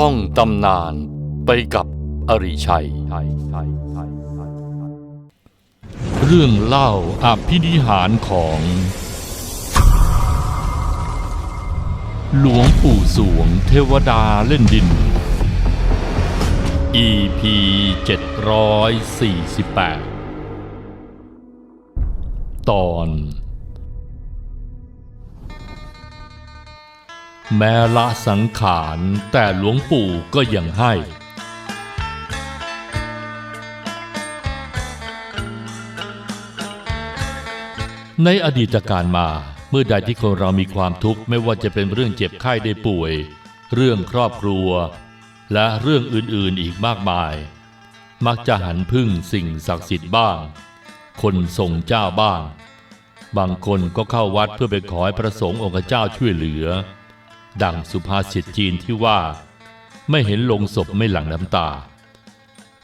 ท่องตำนานไปกับอริชัย เรื่องเล่าอภินิหารของ หลวงปู่สวงเทวดาเล่นดิน EP 748 ตอน แม้ละสังขารแต่หลวงปู่ก็ยังให้ ในอดีตการมาเมื่อใดที่คนเรามีความทุกข์ไม่ว่าจะเป็นเรื่องเจ็บไข้ได้ป่วย เรื่องครอบครัว และเรื่องอื่นๆอีกมากมาย มักจะหันพึ่งสิ่งศักดิ์สิทธิ์บ้าง คนทรงเจ้าบ้าง บางคนก็เข้าวัดเพื่อไปขอให้พระสงฆ์องค์เจ้าช่วยเหลือ ดังสุภาษิตจีนที่ว่า ไม่เห็นลงศพไม่หลั่งน้ำตา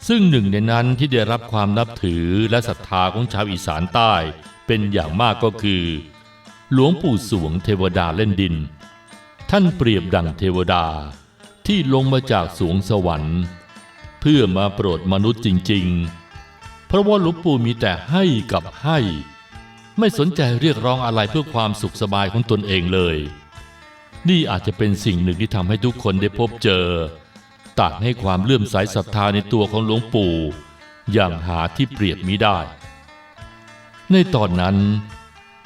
ซึ่งหนึ่งในนั้นที่ได้รับความนับถือและศรัทธาของชาวอีสานใต้เป็นอย่างมากก็คือ หลวงปู่สวงเทวดาเล่นดิน ท่านเปรียบดังเทวดาที่ลงมาจากสวงสวรรค์ เพื่อมาโปรดมนุษย์จริง ๆ เพราะว่าหลวงปู่มีแต่ให้กับให้ ไม่สนใจเรียกร้องอะไรเพื่อความสุขสบายของตนเองเลย นี่อาจจะเป็นสิ่งหนึ่งที่ทำให้ทุกคนได้พบเจอ ต่างให้ความเลื่อมใสศรัทธาในตัวของหลวงปู่ อย่างหาที่เปรียบมิได้ ในตอนนั้น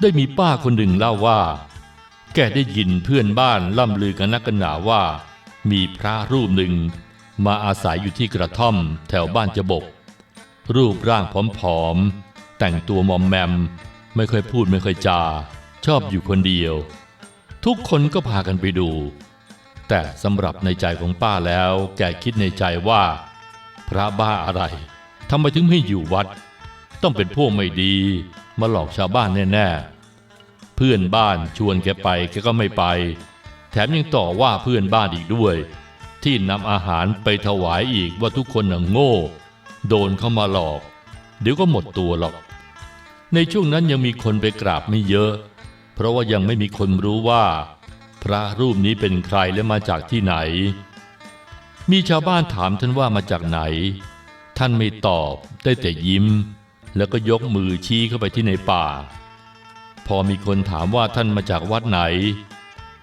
ได้มีป้าคนหนึ่งเล่าว่า แกได้ยินเพื่อนบ้านล่ำลือกันนักกันหนาว่า มีพระรูปหนึ่งมาอาศัยอยู่ที่กระท่อมแถวบ้านจบก รูปร่างผอมๆแต่งตัวมอมแมม ไม่ค่อยพูดไม่ค่อยจา ชอบอยู่คนเดียว ทุกคนก็พากันไปดู แต่สำหรับในใจของป้าแล้วแกคิดในใจว่า พระบ้าอะไรทำไมถึงไม่อยู่วัด ต้องเป็นพวกไม่ดี มาหลอกชาวบ้านแน่ๆ เพื่อนบ้านชวนแกไปแกก็ไม่ไป แถมยังต่อว่าเพื่อนบ้านอีกด้วย ที่นำอาหารไปถวายอีกว่าทุกคนน่ะโง่ โดนเข้ามาหลอก เดี๋ยวก็หมดตัวหรอก ในช่วงนั้นยังมีคนไปกราบไม่เยอะ เพราะว่ายังไม่มีคนรู้ว่า พระรูปนี้เป็นใครและมาจากที่ไหน มีชาวบ้านถามท่านว่ามาจากไหน ท่านไม่ตอบได้แต่ยิ้ม แล้วก็ยกมือชี้เข้าไปที่ในป่า พอมีคนถามว่าท่านมาจากวัดไหน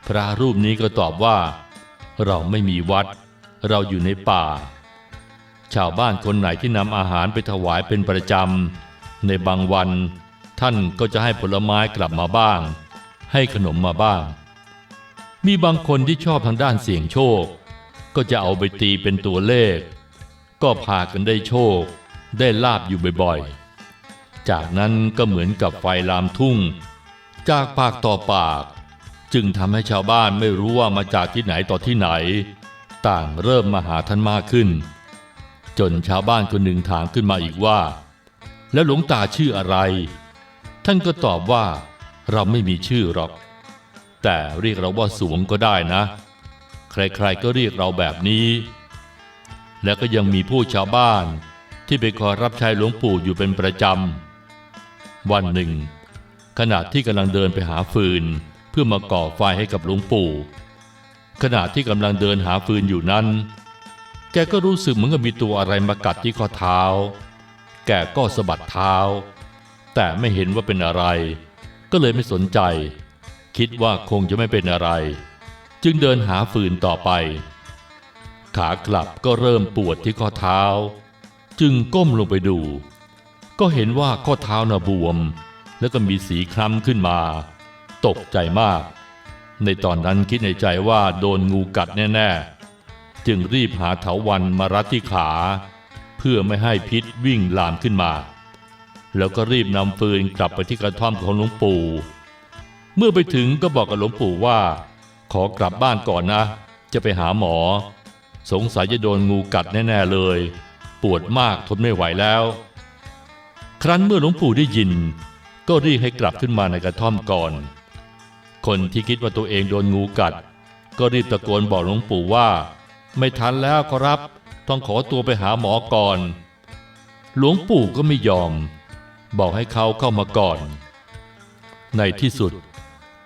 พระรูปนี้ก็ตอบว่า เราไม่มีวัด เราอยู่ในป่า ชาวบ้านคนไหนที่นำอาหารไปถวายเป็นประจำในบางวัน ท่านก็จะให้ผลไม้กลับมาบ้าง ให้ขนมมาบ้าง มีบางคนที่ชอบทางด้านเสี่ยงโชค ก็จะเอาไปตีเป็นตัวเลข ก็พากันได้โชค ได้ลาบอยู่บ่อยๆ จากนั้นก็เหมือนกับไฟลามทุ่ง จากปากต่อปาก จึงทำให้ชาวบ้านไม่รู้ว่ามาจากที่ไหนต่อที่ไหน ต่างเริ่มมาหาท่านมากขึ้น จนชาวบ้านคนหนึ่งถามขึ้นมาอีกว่า แล้วหลวงตาชื่ออะไร ท่านก็ตอบว่า เราไม่มีชื่อหรอก แต่เรียกเราว่าสวงก็ได้นะ ใครๆก็เรียกเราแบบนี้ แล้วก็ยังมีผู้ชาวบ้านที่ไปคอยรับใช้หลวงปู่อยู่เป็นประจำ วันหนึ่ง ขณะที่กำลังเดินไปหาฟืน เพื่อมาก่อไฟให้กับหลวงปู่ ขณะที่กำลังเดินหาฟืนอยู่นั้น แกก็รู้สึกเหมือนกับมีตัวอะไรมากัดที่ข้อเท้า แกก็สะบัดเท้า แต่ไม่เห็นว่าเป็นอะไร ก็เลยไม่สนใจ คิดว่าคงจะไม่เป็นอะไร จึงเดินหาฟืนต่อไป ขากลับก็เริ่มปวดที่ข้อเท้า จึงก้มลงไปดู ก็เห็นว่าข้อเท้าน่ะบวม แล้วก็มีสีคล้ำขึ้นมา ตกใจมาก ในตอนนั้นคิดในใจว่าโดนงูกัดแน่ ๆ จึงรีบหาเถาวันมารัดที่ขา เพื่อไม่ให้พิษวิ่งลามขึ้นมา แล้วก็รีบนำฟืนกลับไปที่กระท่อมของหลวงปู่ เมื่อไปถึงก็บอกกับหลวงปู่ว่า ขอกลับบ้านก่อนนะ จะไปหาหมอ สงสัยจะโดนงูกัดแน่ ๆเลย ปวดมากทนไม่ไหวแล้ว ครั้นเมื่อหลวงปู่ได้ยิน ก็รีบให้กลับขึ้นมาในกระท่อมก่อน คนที่คิดว่าตัวเองโดนงูกัด ก็รีบตะโกนบอกหลวงปู่ว่า ไม่ทันแล้วขอรับ ต้องขอตัวไปหาหมอก่อน หลวงปู่ก็ไม่ยอม บอกให้เขาเข้ามาก่อน ในที่สุด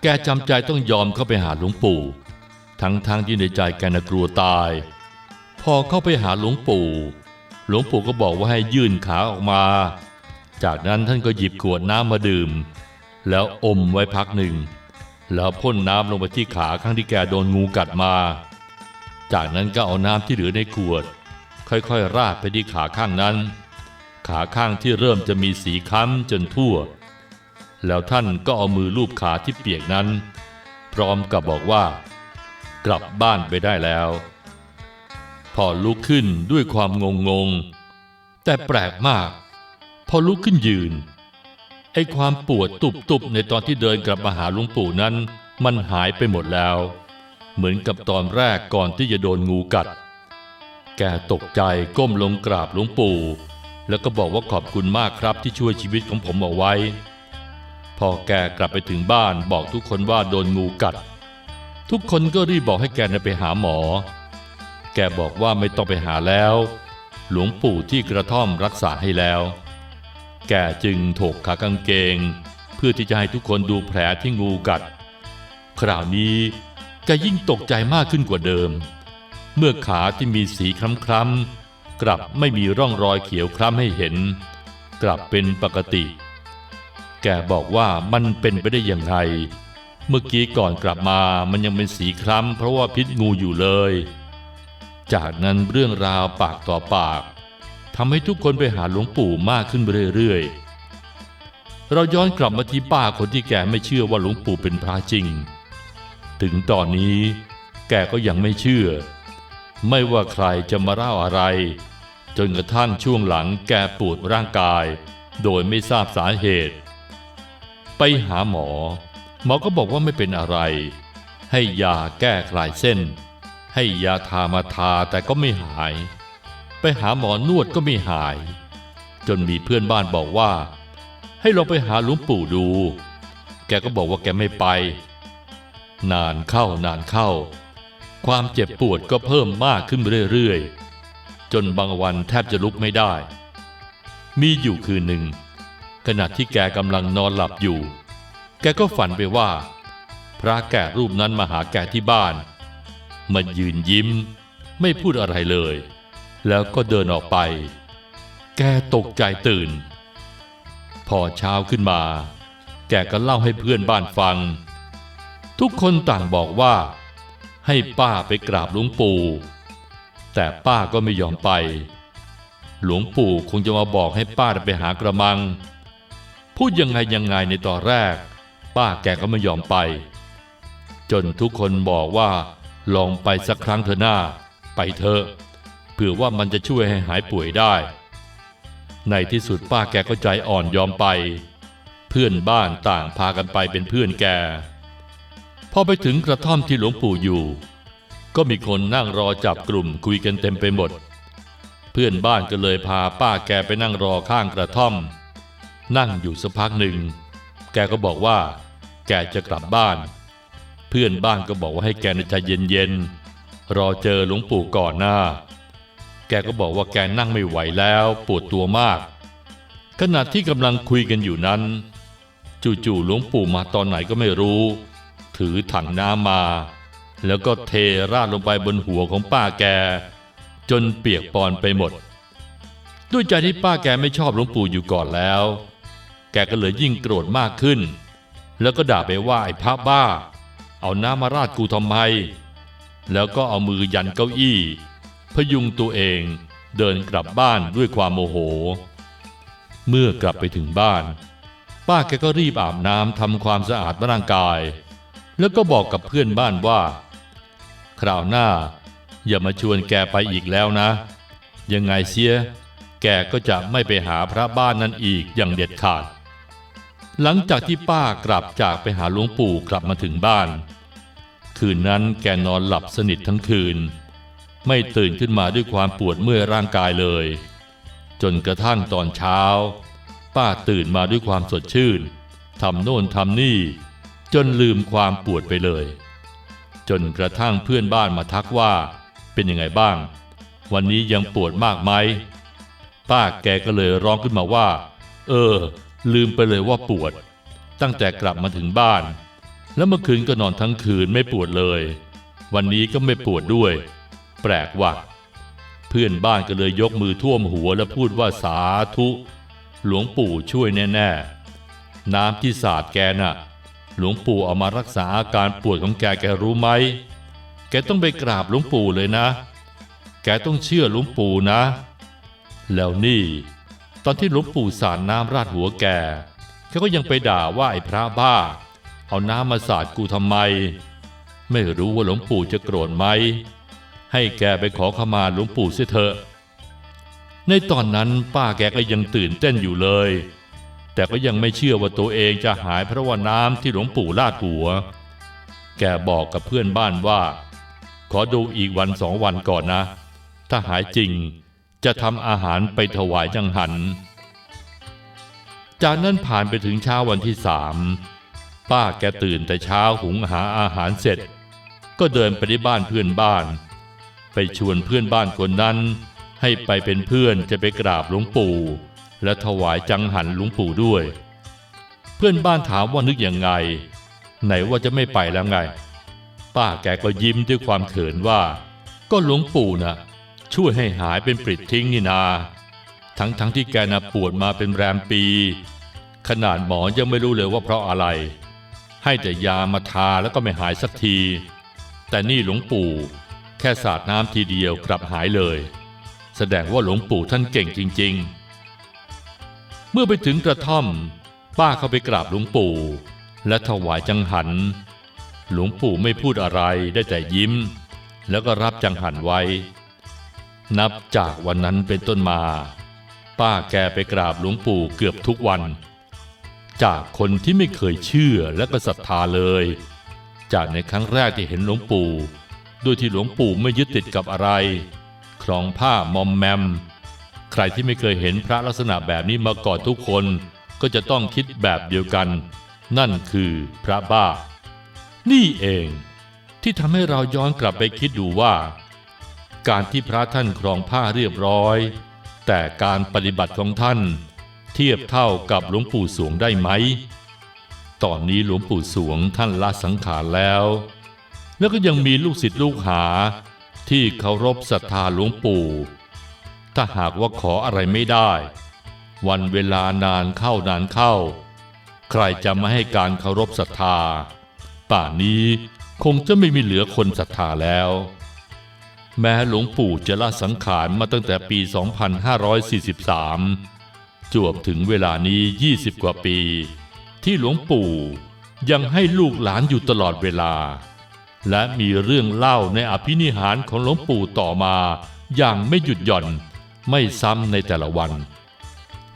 แกจำใจต้องยอมเข้าไปหาหลวงปู่ ทั้งทางที่ในใจแกน่ะกลัวตาย พอเข้าไปหาหลวงปู่ หลวงปู่ก็บอกว่าให้ยื่นขาออกมา จากนั้นท่านก็หยิบขวดน้ำมาดื่ม แล้วอมไว้พักหนึ่ง แล้วพ่นน้ำลงไปที่ขาข้างที่แกโดนงูกัดมา จากนั้นก็เอาน้ำที่เหลือในขวด ค่อยๆ ราดไปที่ขาข้างนั้น ขาข้างที่เริ่มจะมีสีค้ำจนทั่ว แล้วท่านก็เอามือลูบขาที่เปียกนั้น พร้อมกับบอกว่า กลับบ้านไปได้แล้ว พอลุกขึ้นด้วยความงงงๆแต่แปลกมาก พอลุกขึ้นยืน ไอ้ความปวดตุบๆในตอนที่เดินกลับมาหาลวงปู่นั้น มันหายไปหมดแล้ว เหมือนกับตอนแรกก่อนที่จะโดนงูกัด แกตกใจก้มลงกราบหลวงปู่ แล้วก็บอกว่าขอบคุณมากครับที่ช่วยชีวิตของผมเอาไว้ พอแกกลับไปถึงบ้านบอกทุกคนว่าโดนงูกัด ทุกคนก็รีบบอกให้แกไปหาหมอ แกบอกว่าไม่ต้องไปหาแล้ว หลวงปู่ที่กระท่อมรักษาให้แล้ว แกจึงถกขากางเกง เพื่อที่จะให้ทุกคนดูแผลที่งูกัด คราวนี้แกยิ่งตกใจมากขึ้นกว่าเดิม เมื่อขาที่มีสีคล้ำๆ กลับไม่มีร่องรอยเขียวคล้ำให้เห็น กลับเป็นปกติ แกบอกว่ามันเป็นไปได้อย่างไร เมื่อกี้ก่อนกลับมามันยังเป็นสีคล้ำเพราะว่าพิษงูอยู่เลย จากนั้นเรื่องราวปากต่อปากทำให้ทุกคนไปหาหลวงปู่มากขึ้นเรื่อยๆ เราย้อนกลับมาที่ป้าคนที่แกไม่เชื่อว่าหลวงปู่เป็นพระจริง ถึงตอนนี้แกก็ยังไม่เชื่อ ไม่ว่าใครจะมาเล่าอะไร จนกระทั่งช่วงหลังแกปวดร่างกาย โดยไม่ทราบสาเหตุ ไปหาหมอ หมอก็บอกว่าไม่เป็นอะไร ให้ยาแก้คลายเส้น ให้ยาทามาทาแต่ก็ไม่หาย ไปหาหมอนวดก็ไม่หาย จนมีเพื่อนบ้านบอกว่า ให้ลองไปหาหลวงปู่ดู แกก็บอกว่าแกไม่ไป นานเข้านานเข้า ความเจ็บปวดก็เพิ่มมากขึ้นเรื่อยๆ จนบางวันแทบจะลุกไม่ได้ มีอยู่คืนหนึ่ง ขณะที่แกกำลังนอนหลับอยู่ แกก็ฝันไปว่า พระแก่รูปนั้นมาหาแกที่บ้านมายืนยิ้ม ไม่พูดอะไรเลย แล้วก็เดินออกไป แกตกใจตื่น พอเช้าขึ้นมา แกก็เล่าให้เพื่อนบ้านฟัง ทุกคนต่างบอกว่า ให้ป้าไปกราบหลวงปู่ แต่ป้าก็ไม่ยอมไป หลวงปู่คงจะมาบอกให้ป้าไปหากระมัง พูดยังไงยังไงในตอนแรก ป้าแกก็ไม่ยอมไป จนทุกคนบอกว่า ลองไปสักครั้งเถอะหน้า ไปเถอะเผื่อว่ามันจะช่วยให้หายป่วยได้ ในที่สุดป้าแกก็ใจอ่อนยอมไป เพื่อนบ้านต่างพากันไปเป็นเพื่อนแก พอไปถึงกระท่อมที่หลวงปู่อยู่ ก็มีคนนั่งรอจับกลุ่มคุยกันเต็มไปหมด เพื่อนบ้านก็เลยพาป้าแกไปนั่งรอข้างกระท่อม นั่งอยู่สักพักหนึ่ง แกก็บอกว่า แกจะกลับบ้าน เพื่อนบ้านก็บอกว่าให้แกในใจเย็นๆรอเจอหลวงปู่ก่อนหน้า แกก็บอกว่าแกนั่งไม่ไหวแล้วปวดตัวมาก ขณะที่กำลังคุยกันอยู่นั้น จู่ๆหลวงปู่มาตอนไหนก็ไม่รู้ ถือถังน้ำมา แล้วก็เทราดลงไปบนหัวของป้าแก จนเปียกปอนไปหมด ด้วยใจที่ป้าแกไม่ชอบหลวงปู่อยู่ก่อนแล้ว แกก็เลยยิ่งโกรธมากขึ้น แล้วก็ด่าไปว่าไอ้พระบ้า เอาน้ำมาราดกูทำไม แล้วก็เอามือยันเก้าอี้ พยุงตัวเองเดินกลับบ้านด้วยความโมโห เมื่อกลับไปถึงบ้าน ป้าแกก็รีบอาบน้ำทำความสะอาดร่างกาย แล้วก็บอกกับเพื่อนบ้านว่า คราวหน้า อย่ามาชวนแกไปอีกแล้วนะ ยังไงเสีย แกก็จะไม่ไปหาพระบ้านนั้นอีกอย่างเด็ดขาด หลังจากที่ป้ากลับจากไปหาหลวงปู่กลับมาถึงบ้าน คืนนั้นแกนอนหลับสนิททั้งคืน ไม่ตื่นขึ้นมาด้วยความปวดเมื่อยร่างกายเลย จนกระทั่งตอนเช้า ป้าตื่นมาด้วยความสดชื่นทำโน่นทำนี่ จนลืมความปวดไปเลย จนกระทั่งเพื่อนบ้านมาทักว่า เป็นยังไงบ้าง วันนี้ยังปวดมากไหมป้าแกก็เลยร้องขึ้นมาว่า เออ ลืมไปเลยว่าปวด ตั้งแต่กลับมาถึงบ้าน แล้วเมื่อคืนก็นอนทั้งคืนไม่ปวดเลย วันนี้ก็ไม่ปวดด้วย แปลกว่ะเพื่อนบ้านก็เลยยกมือท่วมหัวและพูดว่าสาธุ หลวงปู่ช่วยแน่ ๆ น้ำที่สาดแกน่ะ หลวงปู่เอามารักษาอาการปวดของแกแกรู้ไหม แกต้องไปกราบหลวงปู่เลยนะ แกต้องเชื่อหลวงปู่นะ แล้วนี่ ตอนที่หลวงปู่สาดน้ำราดหัวแกแกก็ยังไปด่าว่าไอ้พระบ้า เอาน้ำมาสาดกูทำไม ไม่รู้ว่าหลวงปู่จะโกรธไหม ให้แกไปขอขมาหลวงปู่เสียเถอะ ในตอนนั้นป้าแกก็ยังตื่นเต้นอยู่เลย แต่ก็ยังไม่เชื่อว่าตัวเองจะหายเพราะว่าน้ำที่หลวงปู่ลาดหัว แกบอกกับเพื่อนบ้านว่า ขอดูอีกวันสองวันก่อนนะ ถ้าหายจริงจะทำอาหารไปถวายจังหัน จากนั้นผ่านไปถึงเช้าวันที่สามป้าแกตื่นแต่เช้าหุงหาอาหารเสร็จ ก็เดินไปที่บ้านเพื่อนบ้าน ไปชวนเพื่อนบ้านคนนั้น ให้ไปเป็นเพื่อนจะไปกราบหลวงปู่ และถวายจังหันหลวงปู่ด้วย เพื่อนบ้านถามว่านึกยังไง ไหนว่าจะไม่ไปแล้วไง ป้าแกก็ยิ้มด้วยความเขินว่า ก็หลวงปู่น่ะช่วยให้หายเป็นปริดทิ้งนี่นา ทั้งทั้งที่แกน่ะปวดมาเป็นแรมปี ขนาดหมอยังไม่รู้เลยว่าเพราะอะไร ให้แต่ยามาทาแล้วก็ไม่หายสักที แต่นี่หลวงปู่ แค่สาดน้ำทีเดียวกลับหายเลย แสดงว่าหลวงปู่ท่านเก่งจริง ๆ เมื่อไปถึงกระท่อม ป้าเข้าไปกราบหลวงปู่ และถวายจังหัน หลวงปู่ไม่พูดอะไรได้แต่ยิ้ม แล้วก็รับจังหันไว้ นับจากวันนั้นเป็นต้นมา ป้าแกไปกราบหลวงปู่เกือบทุกวัน จากคนที่ไม่เคยเชื่อและก็ศรัทธาเลย จากในครั้งแรกที่เห็นหลวงปู่โดยที่หลวงปู่ไม่ยึดติดกับอะไรครองผ้ามอมแมม ใครที่ไม่เคยเห็นพระลักษณะแบบนี้มาก่อนทุกคนก็จะต้องคิดแบบเดียวกัน นั่นคือพระบ้า นี่เองที่ทำให้เราย้อนกลับไปคิดดูว่า การที่พระท่านครองผ้าเรียบร้อย แต่การปฏิบัติของท่าน เทียบเท่ากับหลวงปู่สวงได้ไหม ตอนนี้หลวงปู่สวงท่านละสังขารแล้ว แล้วก็ยังมีลูกศิษย์ลูกหาที่เคารพศรัทธาหลวงปู่ ถ้าหากว่าขออะไรไม่ได้ วันเวลานานเข้านานเข้า ใครจะมาให้การเคารพศรัทธา ป่านนี้คงจะไม่มีเหลือคนศรัทธาแล้ว แม้หลวงปู่จะละสังขารมาตั้งแต่ปี 2543 จวบถึงเวลานี้ 20 กว่าปี ที่หลวงปู่ยังให้ลูกหลานอยู่ตลอดเวลา และมีเรื่องเล่าในอภินิหารของหลวงปู่ต่อมาอย่างไม่หยุดหย่อน ไม่ซ้ำในแต่ละวัน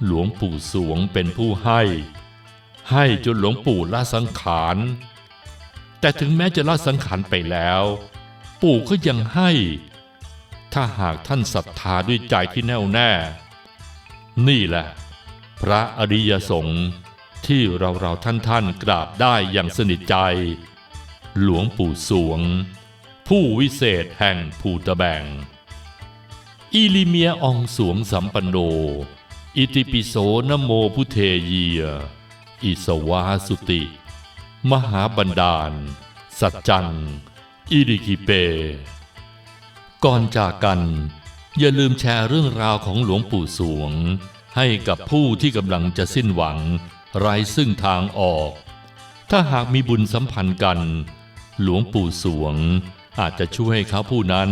หลวงปู่สวงเป็นผู้ให้ ให้จนหลวงปู่ละสังขาร แต่ถึงแม้จะละสังขารไปแล้ว ปู่ก็ยังให้ ถ้าหากท่านศรัทธาด้วยใจที่แน่วแน่ นี่แหละ พระอริยสงฆ์ที่เราเราท่านท่านกราบได้อย่างสนิทใจ หลวงปู่สวง ผู้วิเศษแห่งภูตะแบง อิลิเมียองสวงสัมปันโน อิติปิโสนโมพุเทเยีย อิสวาสุติ มหาบันดาล สัจจัง อิริกิเป ก่อนจากกัน อย่าลืมแชร์เรื่องราวของหลวงปู่สวง ให้กับผู้ที่กำลังจะสิ้นหวัง ไร้ซึ่งทางออก ถ้าหากมีบุญสัมพันธ์กัน หลวงปู่สวงอาจจะช่วยให้เขาผู้นั้น